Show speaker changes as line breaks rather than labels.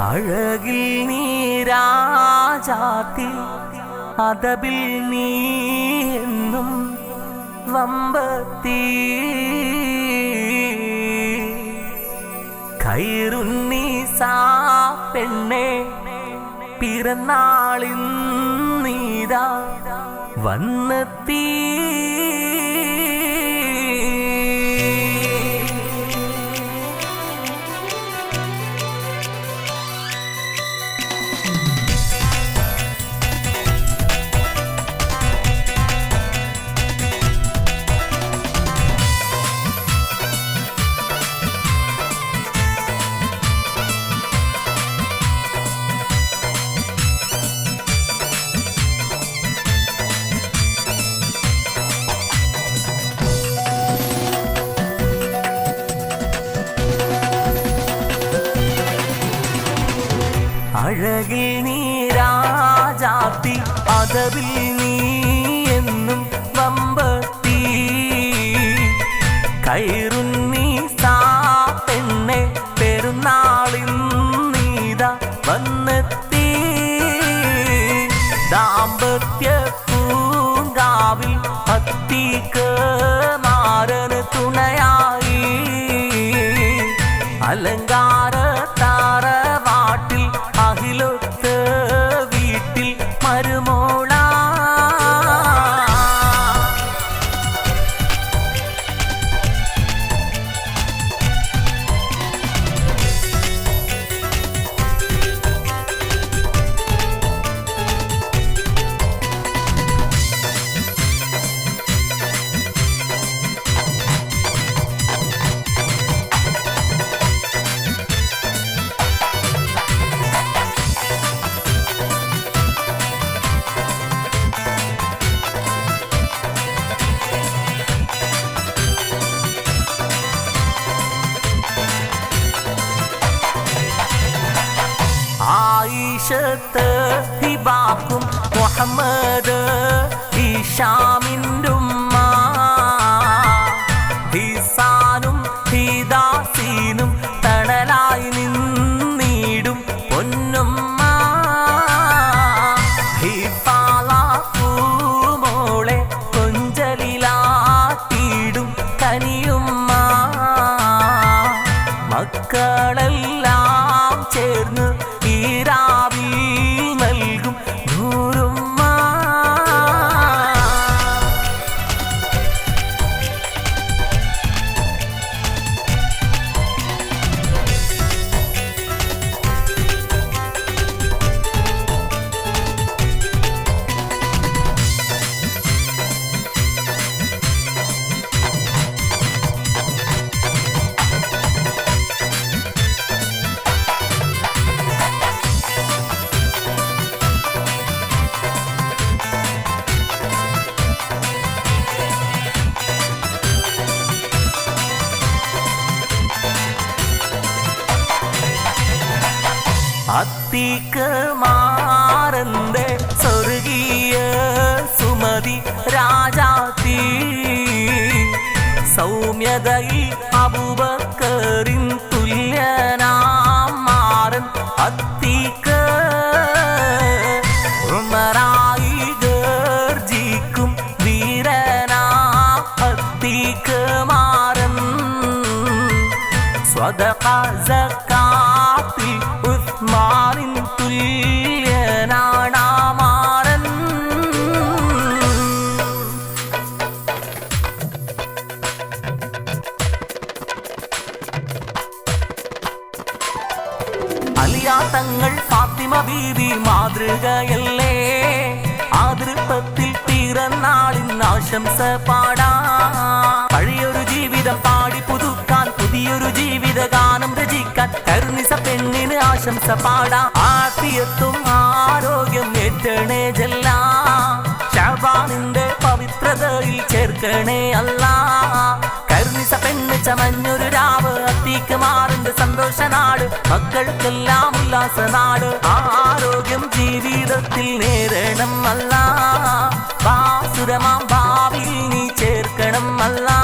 അഴകിൽ നീരാജാത്തി അതബിൽ നീ എന്നും വമ്പത്തി. കൈറുന്നീസാ പെണ്ണെ പിറന്നാളിൻ നീതാ. വന്നെത്തി അഴകിൽ നീ രാജാത്തി അതവിൽ നീ എന്നും വമ്പത്തി. കയറുന്നീ ആയിഷത്ത് ഹിബാക്കും മുഹമ്മദ് ഹിഷാമിന്റെ ഹിസാനും ഹിദാസീനും തണലായി നിന്നീടും പൊന്നുമ്മ. ഹിഫാല പൂമോളെ കൊഞ്ചലിലാട്ടിയിടും കനിയുമ്മ മക്കളെല്ലാം അത്തിക്ക് മാറന്റെ സ്വർഗീയ സുമതി രാജാത്തി സൗമ്യതയിൽ അബുബക്കറിൻ തുല്യനാം മാറൻ അത്തിക്ക്. ഉമറായി ഗർജിക്കും വീരനാ അത്തിക്ക് മാറൻ. തങ്ങൾ ഫാത്തിമ ബീവി മാതൃകയല്ലേ? ആതൃപ്പത്തിൽ പിറന്നാളിൻ ആശംസ പാടാ. പഴയൊരു ജീവിതം പാടി പുതുക്കാൻ പുതിയൊരു ജീവിത ഗാനം രചിക്കാൻ കരുണിസ പെണ്ണിന് ആശംസ പാടാ. ആത്തിയത്തും ആരോഗ്യം ഏറ്റണേ ജല്ല. പവിത്രതയിൽ ചേർക്കണേ അല്ല. കരുണിസ പെണ്ണ് ചമഞ്ഞൊരു രാവ് അത്തീക്ക് മാറിന്റെ സന്തോഷ നാട് മക്കൾക്കെല്ലാം ശ്വാസനാട് ആരോഗ്യം ജീവിതത്തിൽ നേരണം അല്ല. വാസുരമാം ഭാവിയിൽ നീ ചേർക്കണം അല്ലാ.